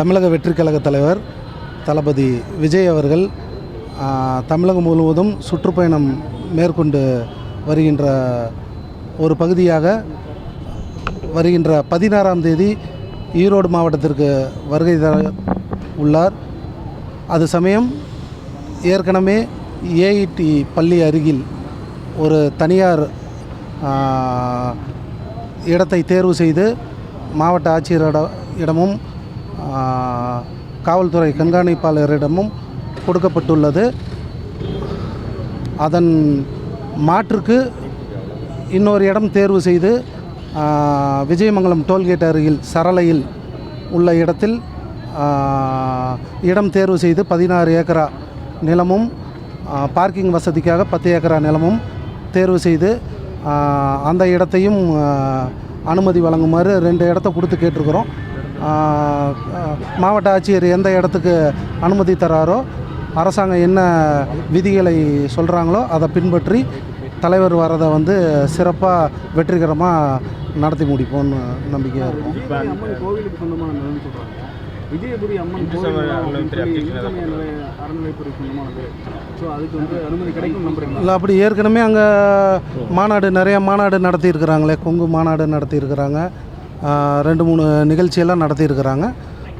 தமிழக வெற்றி கழக தலைவர் தளபதி விஜய் அவர்கள் தமிழகம் முழுவதும் சுற்றுப்பயணம் மேற்கொண்டு வருகின்ற ஒரு பகுதியாக வருகின்ற பதினாறாம் தேதி ஈரோடு மாவட்டத்திற்கு வருகை தர உள்ளார். அது சமயம் ஏற்கனவே ஏஐடி பள்ளி அருகில் ஒரு தனியார் இடத்தை தேர்வு செய்து மாவட்ட ஆட்சியரிட இடமும் காவல்துறை கண்காணிப்பாளரிடமும் கொடுக்கப்பட்டுள்ளது. அதன் மாற்றுக்கு இன்னொரு இடம் தேர்வு செய்து விஜயமங்கலம் டோல்கேட் அருகில் சரளையில் உள்ள இடத்தில் இடம் தேர்வு செய்து பதினாறு ஏக்கரா நிலமும் பார்க்கிங் வசதிக்காக பத்து ஏக்கரா நிலமும் தேர்வு செய்து அந்த இடத்தையும் அனுமதி வழங்குமாறு ரெண்டு இடத்த கொடுத்து கேட்டிருக்கிறோம். மாவட்ட ஆட்சியர் எந்த இடத்துக்கு அனுமதி தராரோ அரசாங்கம் என்ன விதிகளை சொல்கிறாங்களோ அதை பின்பற்றி தலைவர் வரதை வந்து சிறப்பாக வெற்றிகரமாக நடத்தி முடிப்போம்னு நம்பிக்கையாக இருக்கும். விஜயபுரி அம்மன் இல்லை அப்படி ஏற்கனவே அங்கே மாநாடு நிறைய மாநாடு நடத்தியிருக்கிறாங்களே கொங்கு மாநாடு நடத்தியிருக்கிறாங்க. ரெண்டு மூணு நிகழ்ச்சியெல்லாம் நடத்தியிருக்கிறாங்க.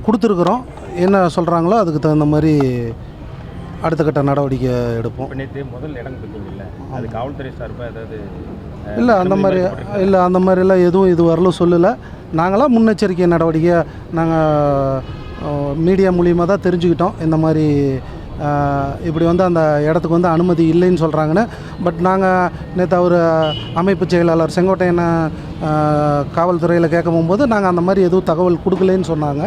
கொடுத்துருக்குறோம். என்ன சொல்கிறாங்களோ அதுக்கு தகுந்த மாதிரி அடுத்த கட்ட நடவடிக்கை எடுப்போம். நேற்று முதல் இடம் கொடுத்தீங்கல்ல. அது காவல்துறை சார்பாக ஏதாவது இல்லை அந்த மாதிரி? இல்லை அந்த மாதிரிலாம் எதுவும் இது வரலும் சொல்லலை. நாங்களாம் முன்னெச்சரிக்கை நடவடிக்கை நாங்கள் மீடியா மூலியமாக தான் தெரிஞ்சுக்கிட்டோம். இந்த மாதிரி இப்படி வந்து அந்த இடத்துக்கு வந்து அனுமதி இல்லைன்னு சொல்கிறாங்கன்னு பட் நாங்கள் நேற்று அவர் அமைப்பு செயலாளர் செங்கோட்டையனை காவல்துறையில் கேட்க போகும்போது நாங்கள் அந்த மாதிரி எதுவும் தகவல் கொடுக்கலன்னு சொன்னாங்க.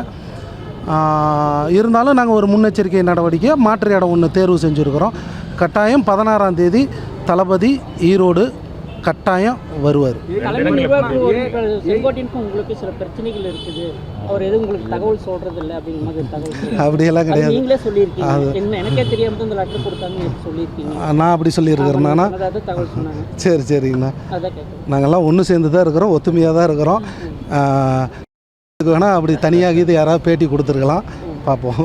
இருந்தாலும் நாங்கள் ஒரு முன்னெச்சரிக்கை நடவடிக்கையாக மாற்று இடம் ஒன்று தேர்வு செஞ்சுருக்கிறோம். கட்டாயம் பதினாறாம் தேதி தளபதி ஈரோடு கட்டாயம் வருவார். சில பிரச்சனைகள் இருக்குது. அவர் எதுவும் உங்களுக்கு தகவல் சொல்றது இல்லை அப்படிங்கிற மாதிரி தகவல் சொல்றாரு. அப்படியெல்லாம் கிடையாது. நீங்களே சொல்லியிருக்கீங்க. என்ன எனக்கே தெரியாம தான் இந்த லெட்டர் கொடுத்தாங்க நேத்து சொல்லியிருக்கீங்க. நான் அப்படி சொல்லியிருக்கிறேன் நானா? அதாவது தகவல் சொன்னாங்க. சரி சரிங்கண்ணா. நாங்கள்லாம் ஒன்று சேர்ந்து தான் இருக்கிறோம் ஒத்துமையாக தான் இருக்கிறோம். இதுக்கு வேணால் அப்படி தனியாக இது யாராவது பேட்டி கொடுத்துருக்கலாம். பார்ப்போம்.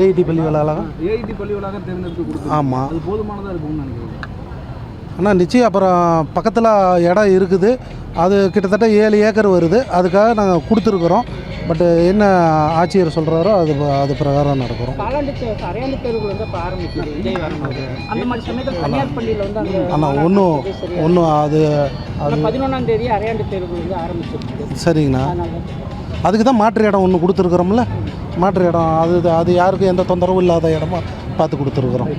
ஏஐடி பள்ளி வளாகம் ஏஐடி பள்ளி வளாகம் தேர்ந்தெடுத்து கொடுத்து ஆமாம் அது போதுமானதாக இருக்கும்னு நினைக்கிறேன் ஆனால் நிச்சயம் அப்புறம் பக்கத்தில் இடம் இருக்குது. அது கிட்டத்தட்ட ஏழு ஏக்கர் வருது. அதுக்காக நாங்கள் கொடுத்துருக்குறோம். பட்டு என்ன ஆட்சியர் சொல்கிறாரோ அது அது பிரகாரம் நடக்கிறோம். ஆனால் ஒன்றும் ஒன்றும் அது அது பதினொன்றாம் தேதி அரையாண்டு வந்து ஆரம்பிச்சிருக்கு. சரிங்கண்ணா. அதுக்கு தான் மாற்று இடம் ஒன்று கொடுத்துருக்குறோம்ல? மாற்று இடம் அது அது யாருக்கும் எந்த தொந்தரவும் இல்லாத இடமா பார்த்து கொடுத்துருக்குறோம்.